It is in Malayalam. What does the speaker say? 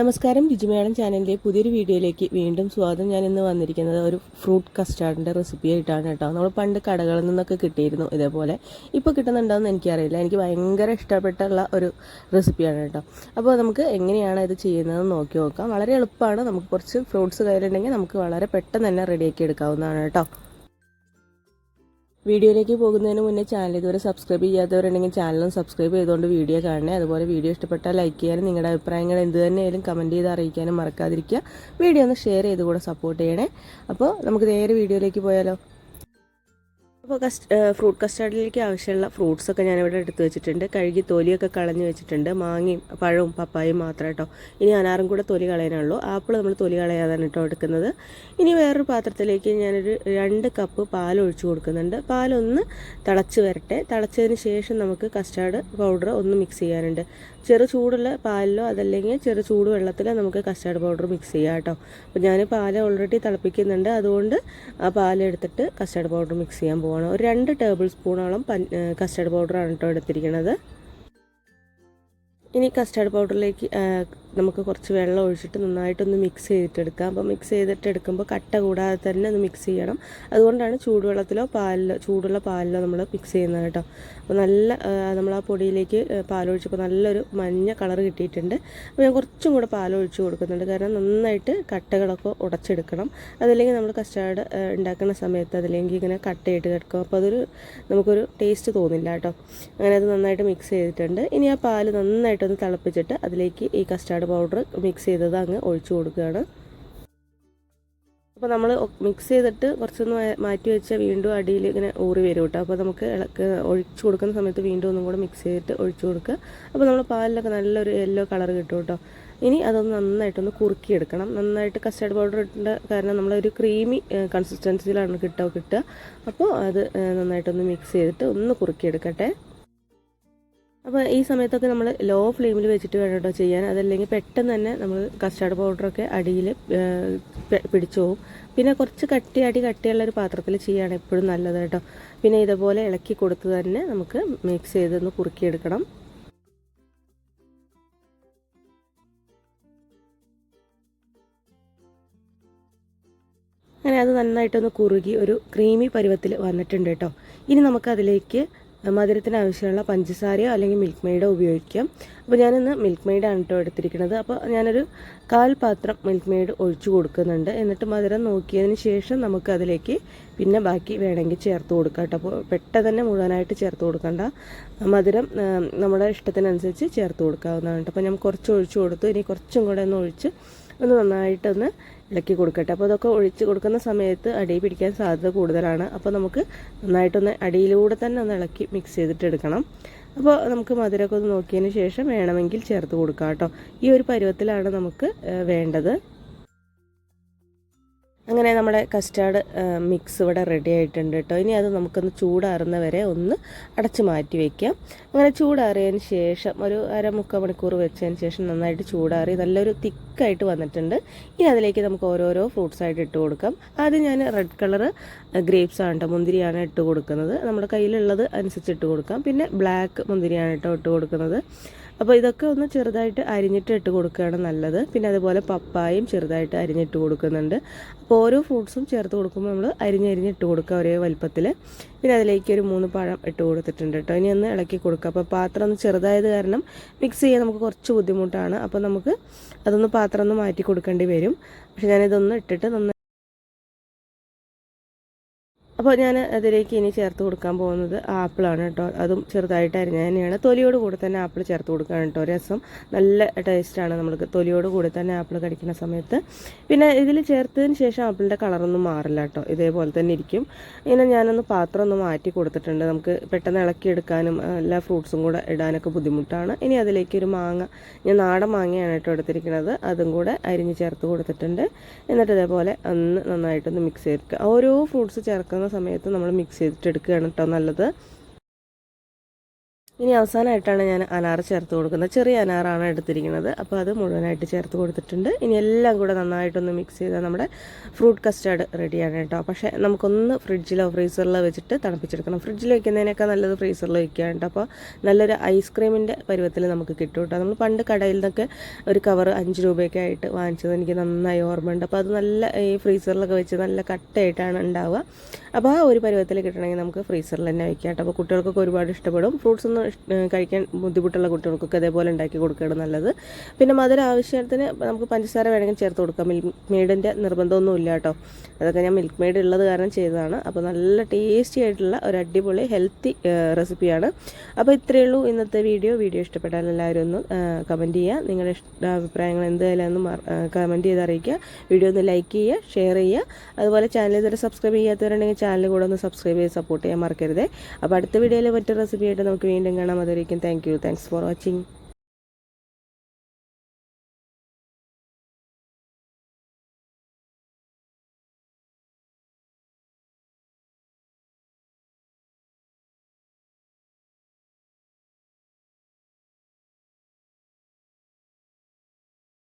നമസ്കാരം രുചിമേളം ചാനലിന്റെ പുതിയൊരു വീഡിയോയിലേക്ക് വീണ്ടും സ്വാഗതം. ഞാൻ ഇന്ന് വന്നിരിക്കുന്നത് ഒരു ഫ്രൂട്ട് കസ്റ്റാർഡിന്റെ റെസിപ്പി ആയിട്ടാണ് കേട്ടോ. നമ്മൾ പണ്ട് കടകളിൽ നിന്നൊക്കെ കിട്ടിയിരുന്നു ഇതേപോലെ. ഇപ്പോൾ കിട്ടുന്നുണ്ടോയെന്ന് എനിക്കറിയില്ല. എനിക്ക് ഭയങ്കര ഇഷ്ടപ്പെട്ടുള്ള ഒരു റെസിപ്പിയാണ് കേട്ടോ. അപ്പോൾ നമുക്ക് എങ്ങനെയാണ് ഇത് ചെയ്യുന്നതെന്ന് നോക്കി നോക്കാം. വളരെ എളുപ്പമാണ്. നമുക്ക് കുറച്ച് ഫ്രൂട്ട്സ് കയ്യിലുണ്ടെങ്കിൽ നമുക്ക് വളരെ പെട്ടെന്ന് തന്നെ റെഡിയാക്കി എടുക്കാവുന്നതാണ് കേട്ടോ. വീഡിയോയിലേക്ക് പോകുന്നതിന് മുന്നേ ചാനൽ ഇതുവരെ സബ്സ്ക്രൈബ് ചെയ്യാത്തവരുണ്ടെങ്കിൽ ചാനലും സബ്സ്ക്രൈബ് ചെയ്തുകൊണ്ട് വീഡിയോ കാണണേ. അതുപോലെ വീഡിയോ ഇഷ്ടപ്പെട്ടാൽ ലൈക്ക് ചെയ്യാനും നിങ്ങളുടെ അഭിപ്രായങ്ങൾ എന്ത് തന്നെയായാലും കമന്റ് ചെയ്ത് അറിയിക്കാനും മറക്കാതിരിക്കുക. വീഡിയോ ഒന്ന് ഷെയർ ചെയ്ത് കൂടെ സപ്പോർട്ട് ചെയ്യണേ. അപ്പോൾ നമുക്ക് നേരെ വീഡിയോയിലേക്ക് പോയാലോ? അപ്പോൾ കസ്റ്റ് ഫ്രൂട്ട് കസ്റ്റാർഡിലേക്ക് ആവശ്യമുള്ള ഫ്രൂട്ട്സൊക്കെ ഞാനിവിടെ എടുത്ത് വെച്ചിട്ടുണ്ട്. കഴുകി തൊലിയൊക്കെ കളഞ്ഞ് വെച്ചിട്ടുണ്ട്. മാങ്ങയും പഴവും പപ്പായും മാത്രം കേട്ടോ. ഇനി അനാറും കൂടെ തൊലി കളയാനുള്ളൂ. ആപ്പിൾ നമ്മൾ തൊലി കളയാതാണ് കേട്ടോ എടുക്കുന്നത്. ഇനി വേറൊരു പാത്രത്തിലേക്ക് ഞാനൊരു രണ്ട് കപ്പ് പാൽ ഒഴിച്ചു കൊടുക്കുന്നുണ്ട്. പാലൊന്ന് തിളച്ച് വരട്ടെ. തിളച്ചതിന് ശേഷം നമുക്ക് കസ്റ്റാർഡ് പൗഡർ ഒന്ന് മിക്സ് ചെയ്യാനുണ്ട്. ചെറു ചൂടുള്ള പാലിലോ അതല്ലെങ്കിൽ ചെറു ചൂട് വെള്ളത്തിലോ നമുക്ക് കസ്റ്റാർഡ് പൗഡർ മിക്സ് ചെയ്യാം കേട്ടോ. അപ്പോൾ ഞാൻ പാൽ ഓൾറെഡി തിളപ്പിക്കുന്നുണ്ട്. അതുകൊണ്ട് ആ പാലെടുത്തിട്ട് കസ്റ്റാർഡ് പൗഡർ മിക്സ് ചെയ്യാൻ പോവാണ്. ഒരു രണ്ട് ടേബിൾ സ്പൂണോളം പൻ കസ്റ്റാർഡ് പൗഡറാണ് കേട്ടോ എടുത്തിരിക്കുന്നത് ഇനി കസ്റ്റാർഡ് പൗഡറിലേക്ക് നമുക്ക് കുറച്ച് വെള്ളം ഒഴിച്ചിട്ട് നന്നായിട്ടൊന്ന് മിക്സ് ചെയ്തിട്ടെടുക്കാം. അപ്പോൾ മിക്സ് ചെയ്തിട്ട് എടുക്കുമ്പോൾ കട്ട കൂടാതെ തന്നെ ഒന്ന് മിക്സ് ചെയ്യണം. അതുകൊണ്ടാണ് ചൂടുവെള്ളത്തിലോ പാലിലോ ചൂടുള്ള പാലിലോ നമ്മൾ മിക്സ് ചെയ്യുന്നത് കേട്ടോ. അപ്പോൾ നല്ല നമ്മൾ ആ പൊടിയിലേക്ക് പാലൊഴിച്ചപ്പോൾ നല്ലൊരു മഞ്ഞ കളർ കിട്ടിയിട്ടുണ്ട്. അപ്പോൾ ഞാൻ കുറച്ചും കൂടെ പാലൊഴിച്ച് കൊടുക്കുന്നുണ്ട്. കാരണം നന്നായിട്ട് കട്ടകളൊക്കെ ഉടച്ചെടുക്കണം. അതല്ലെങ്കിൽ നമ്മൾ കസ്റ്റാർഡ് ഉണ്ടാക്കുന്ന സമയത്ത് അതില്ലെങ്കിൽ ഇങ്ങനെ കട്ടയിട്ട് കിടക്കും. അപ്പോൾ അതൊരു നമുക്കൊരു ടേസ്റ്റ് തോന്നില്ല കേട്ടോ. അങ്ങനെ അത് നന്നായിട്ട് മിക്സ് ചെയ്തിട്ടുണ്ട്. ഇനി ആ പാൽ നന്നായിട്ടൊന്ന് തിളപ്പിച്ചിട്ട് അതിലേക്ക് ഈ കസ്റ്റാർഡ് പൗഡർ മിക്സ് ചെയ്തത് അങ്ങ് ഒഴിച്ചു കൊടുക്കുകയാണ്. അപ്പോൾ നമ്മൾ മിക്സ് ചെയ്തിട്ട് കുറച്ചൊന്ന് മാറ്റി വെച്ചാൽ വീണ്ടും അടിയിൽ ഇങ്ങനെ ഊറി വരും കേട്ടോ. അപ്പോൾ നമുക്ക് ഇളക്ക് ഒഴിച്ചു കൊടുക്കുന്ന സമയത്ത് വീണ്ടും ഒന്നും കൂടെ മിക്സ് ചെയ്തിട്ട് ഒഴിച്ചു കൊടുക്കുക. അപ്പോൾ നമ്മൾ പാലിലൊക്കെ നല്ലൊരു യെല്ലോ കളർ കിട്ടും കേട്ടോ. ഇനി അതൊന്ന് നന്നായിട്ടൊന്ന് കുറുക്കിയെടുക്കണം. നന്നായിട്ട് കസ്റ്റർഡ് പൗഡർ ഇട്ടേണ്ട കാരണം നമ്മളൊരു ക്രീമി കൺസിസ്റ്റൻസിയിലാണ് കിട്ടുക കിട്ടുക. അപ്പോൾ അത് നന്നായിട്ടൊന്ന് മിക്സ് ചെയ്തിട്ട് ഒന്ന് കുറുക്കിയെടുക്കട്ടെ. അപ്പോൾ ഈ സമയത്തൊക്കെ നമ്മൾ ലോ ഫ്ലെയിമിൽ വെച്ചിട്ട് വേണം കേട്ടോ ചെയ്യാൻ. അതല്ലെങ്കിൽ പെട്ടെന്ന് തന്നെ നമ്മൾ കസ്റ്റാർഡ് പൗഡറൊക്കെ അടിയിൽ പിടിച്ചു പോകും പിന്നെ കുറച്ച് കട്ടിയാടി കട്ടിയുള്ള ഒരു പാത്രത്തിൽ ചെയ്യുകയാണ് എപ്പോഴും നല്ലത് കേട്ടോ പിന്നെ ഇതുപോലെ ഇളക്കി കൊടുത്ത് തന്നെ നമുക്ക് മിക്സ് ചെയ്തൊന്ന് കുറുക്കിയെടുക്കണം. അങ്ങനെ അത് നന്നായിട്ടൊന്ന് കുറുകി ഒരു ക്രീമി പരുവത്തിൽ വന്നിട്ടുണ്ട് കേട്ടോ ഇനി നമുക്കതിലേക്ക് മധുരത്തിന് ആവശ്യമുള്ള പഞ്ചസാരയോ അല്ലെങ്കിൽ മിൽക്ക് മെയ്ഡോ ഉപയോഗിക്കാം. അപ്പോൾ ഞാനിന്ന് മിൽക്ക് മെയ്ഡാണ് കേട്ടോ എടുത്തിരിക്കുന്നത്. അപ്പോൾ ഞാനൊരു കാൽ പാത്രം മിൽക്ക് മെയ്ഡ് ഒഴിച്ചു കൊടുക്കുന്നുണ്ട്. എന്നിട്ട് മധുരം നോക്കിയതിന് ശേഷം നമുക്ക് അതിലേക്ക് പിന്നെ ബാക്കി വേണമെങ്കിൽ ചേർത്ത് കൊടുക്കാം കേട്ടോ അപ്പോൾ പെട്ടെന്ന് തന്നെ മുഴുവനായിട്ട് ചേർത്ത് കൊടുക്കണ്ട. മധുരം നമ്മുടെ ഇഷ്ടത്തിനനുസരിച്ച് ചേർത്ത് കൊടുക്കാവുന്നതാണ് കേട്ടോ അപ്പോൾ ഞാൻ കുറച്ച് ഒഴിച്ചു കൊടുത്തു. ഇനി കുറച്ചും കൂടെ ഒന്ന് ഒഴിച്ച് ഒന്ന് നന്നായിട്ടൊന്ന് ഇളക്കി കൊടുക്കട്ടെ. അപ്പോൾ അതൊക്കെ ഒഴിച്ച് കൊടുക്കുന്ന സമയത്ത് അടി പിടിക്കാൻ സാധ്യത കൂടുതലാണ്. അപ്പോൾ നമുക്ക് നന്നായിട്ടൊന്ന് അടിയിലൂടെ തന്നെ ഒന്ന് ഇളക്കി മിക്സ് ചെയ്തിട്ട് എടുക്കണം. അപ്പോൾ നമുക്ക് മധുരമൊക്കെ ഒന്ന് നോക്കിയതിന് ശേഷം വേണമെങ്കിൽ ചേർത്ത് കൊടുക്കാം കേട്ടോ. ഈ ഒരു പരുവത്തിലാണ് നമുക്ക് വേണ്ടത്. അങ്ങനെ നമ്മുടെ കസ്റ്റാർഡ് മിക്സ് ഇവിടെ റെഡി ആയിട്ടുണ്ട് കേട്ടോ ഇനി അത് നമുക്കൊന്ന് ചൂടാറുന്ന വരെ ഒന്ന് അടച്ച് മാറ്റി വയ്ക്കാം അങ്ങനെ ചൂടാറിയതിന് ശേഷം ഒരു അരമുക്കാൽ മണിക്കൂർ വെച്ചതിന് ശേഷം നന്നായിട്ട് ചൂടാറി നല്ലൊരു തിക്കായിട്ട് വന്നിട്ടുണ്ട്. ഇനി അതിലേക്ക് നമുക്ക് ഓരോരോ ഫ്രൂട്ട്സ് ആയിട്ട് ഇട്ട് കൊടുക്കാം. ആദ്യം ഞാൻ റെഡ് കളർ ഗ്രേപ്സ് ആണ് കേട്ടോ മുന്തിരിയാണ് ഇട്ട് കൊടുക്കുന്നത്. നമ്മുടെ കയ്യിലുള്ളത് അനുസരിച്ച് ഇട്ട് കൊടുക്കാം. പിന്നെ ബ്ലാക്ക് മുന്തിരിയാണ് കേട്ടോ ഇട്ട് കൊടുക്കുന്നത്. അപ്പോൾ ഇതൊക്കെ ഒന്ന് ചെറുതായിട്ട് അരിഞ്ഞിട്ട് ഇട്ട് കൊടുക്കുകയാണ് നല്ലത്. പിന്നെ അതുപോലെ പപ്പായും ചെറുതായിട്ട് അരിഞ്ഞിട്ട് കൊടുക്കുന്നുണ്ട്. അപ്പോൾ ഓരോ ഫ്രൂട്ട്സും ചേർത്ത് കൊടുക്കുമ്പോൾ നമ്മൾ അരിഞ്ഞരിഞ്ഞ് ഇട്ട് കൊടുക്കുക ഒരേ വലുപ്പത്തിൽ പിന്നെ അതിലേക്ക് ഒരു മൂന്ന് പഴം ഇട്ട് കൊടുത്തിട്ടുണ്ട് കേട്ടോ. ഇനി ഒന്ന് ഇളക്കി കൊടുക്കുക. അപ്പോൾ പാത്രം ഒന്ന് ചെറുതായത് കാരണം മിക്സ് ചെയ്യാൻ നമുക്ക് കുറച്ച് ബുദ്ധിമുട്ടാണ്. അപ്പോൾ നമുക്ക് അതൊന്ന് പാത്രം ഒന്ന് മാറ്റി കൊടുക്കേണ്ടി വരും. പക്ഷേ ഞാനിതൊന്ന് ഇട്ടിട്ട് നന്നായി അപ്പോൾ ഞാൻ അതിലേക്ക് ഇനി ചേർത്ത് കൊടുക്കാൻ പോകുന്നത് ആപ്പിളാണ് കേട്ടോ. അതും ചെറുതായിട്ട് അരിഞ്ഞ തന്നെയാണ്. തൊലിയോട് കൂടെ തന്നെ ആപ്പിൾ ചേർത്ത് കൊടുക്കുകയാണ് കേട്ടോ. രസം. നല്ല ടേസ്റ്റാണ് നമുക്ക് തൊലിയോട് കൂടെ തന്നെ ആപ്പിൾ കടിക്കുന്ന സമയത്ത്. പിന്നെ ഇതിൽ ചേർത്തതിന് ശേഷം ആപ്പിളിന്റെ കളറൊന്നും മാറില്ല കേട്ടോ. ഇതേപോലെ തന്നെ ഇരിക്കും. ഇങ്ങനെ ഞാനൊന്ന് പാത്രം ഒന്ന് മാറ്റി കൊടുത്തിട്ടുണ്ട്. നമുക്ക് പെട്ടെന്ന് ഇളക്കിയെടുക്കാനും എല്ലാ ഫ്രൂട്ട്സും കൂടെ ഇടാനൊക്കെ ബുദ്ധിമുട്ടാണ്. ഇനി അതിലേക്ക് ഒരു മാങ്ങ ഞാൻ നാടൻ മാങ്ങയാണ് കേട്ടോ എടുത്തിരിക്കുന്നത്. അതും കൂടെ അരിഞ്ഞ് ചേർത്ത് കൊടുത്തിട്ടുണ്ട്. എന്നിട്ട് ഇതേപോലെ ഒന്ന് നന്നായിട്ടൊന്ന് മിക്സ് ചെയ്തെടുക്കുക ഓരോ ഫ്രൂട്ട്സ് ചേർക്കുന്ന സമയത്ത് നമ്മൾ മിക്സ് ചെയ്തിട്ട് എടുക്കുകയാണ് കേട്ടോ നല്ലത്. ഇനി അവസാനമായിട്ടാണ് ഞാൻ അനാർ ചേർത്ത് കൊടുക്കുന്നത്. ചെറിയ അനാറാണ് എടുത്തിരിക്കുന്നത്. അപ്പോൾ അത് മുഴുവനായിട്ട് ചേർത്ത് കൊടുത്തിട്ടുണ്ട്. ഇനി എല്ലാം കൂടെ നന്നായിട്ടൊന്ന് മിക്സ് ചെയ്താൽ നമ്മുടെ ഫ്രൂട്ട് കസ്റ്റാർഡ് റെഡിയാണ് കേട്ടോ. പക്ഷേ നമുക്കൊന്ന് ഫ്രിഡ്ജിലോ ഫ്രീസറിലോ വെച്ചിട്ട് തണുപ്പിച്ചെടുക്കണം. ഫ്രിഡ്ജിൽ വയ്ക്കുന്നതിനേക്കാൾ നല്ലത് ഫ്രീസറിൽ വയ്ക്കുക കേട്ടോ. അപ്പോൾ നല്ലൊരു ഐസ്ക്രീമിന്റെ പരുവത്തിൽ നമുക്ക് കിട്ടും കേട്ടോ. നമ്മൾ പണ്ട് കടയിൽ നിന്നൊക്കെ ഒരു കവർ അഞ്ച് രൂപയൊക്കെ ആയിട്ട് വാങ്ങിച്ചത്. എനിക്ക് നന്നായി ഓർമ്മയുണ്ട്. അപ്പോൾ അത് നല്ല ഈ ഫ്രീസറിലൊക്കെ വെച്ച് നല്ല കട്ടയായിട്ടാണ് ഉണ്ടാവുക. അപ്പോൾ ആ ഒരു പരുവത്തിൽ കിട്ടണമെങ്കിൽ നമുക്ക് ഫ്രീസറിൽ തന്നെ വയ്ക്കാം കേട്ടോ. അപ്പോൾ കുട്ടികൾക്കൊക്കെ ഒരുപാട് ഇഷ്ടപ്പെടും. ഫ്രൂട്ട്സ് ഒന്നും കഴിക്കാൻ ബുദ്ധിമുട്ടുള്ള കുട്ടികൾക്കൊക്കെ അതേപോലെ ഉണ്ടാക്കി കൊടുക്കുകയാണ് നല്ലത്. പിന്നെ മധുര ആവശ്യത്തിന് നമുക്ക് പഞ്ചസാര വേണമെങ്കിൽ ചേർത്ത് കൊടുക്കാം. മിൽക്ക് മെയ്ഡിന്റെ നിർബന്ധമൊന്നും ഇല്ല കേട്ടോ. അതൊക്കെ ഞാൻ മിൽക്ക് മെയ്ഡ് ഉള്ളത് കാരണം ചെയ്തതാണ്. അപ്പോൾ നല്ല ടേസ്റ്റി ആയിട്ടുള്ള ഒരു അടിപൊളി ഹെൽത്തി റെസിപ്പിയാണ് അപ്പോൾ ഇത്രയേ ഉള്ളൂ ഇന്നത്തെ വീഡിയോ വീഡിയോ ഇഷ്ടപ്പെട്ടാൽ എല്ലാവരും ഒന്ന് കമന്റ് ചെയ്യുക. നിങ്ങളുടെ അഭിപ്രായങ്ങൾ എന്തായാലും കമന്റ് ചെയ്ത് അറിയിക്കുക. വീഡിയോ ഒന്ന് ലൈക്ക് ചെയ്യുക ഷെയർ ചെയ്യുക. അതുപോലെ ചാനൽ ഇതുവരെ സബ്സ്ക്രൈബ് ചെയ്യാത്തവരുണ്ടെങ്കിൽ ചാനൽ കൂടെ ഒന്ന് സബ്സ്ക്രൈബ് ചെയ്ത് സപ്പോർട്ട് ചെയ്യാൻ മറക്കരുത്. അപ്പോൾ അടുത്ത വീഡിയോയിൽ മറ്റൊരു റെസിപ്പിയായിട്ട് നമുക്ക് നമുക്ക് വീണ്ടും കാണാം അതുവരേക്കും thank you thanks for watching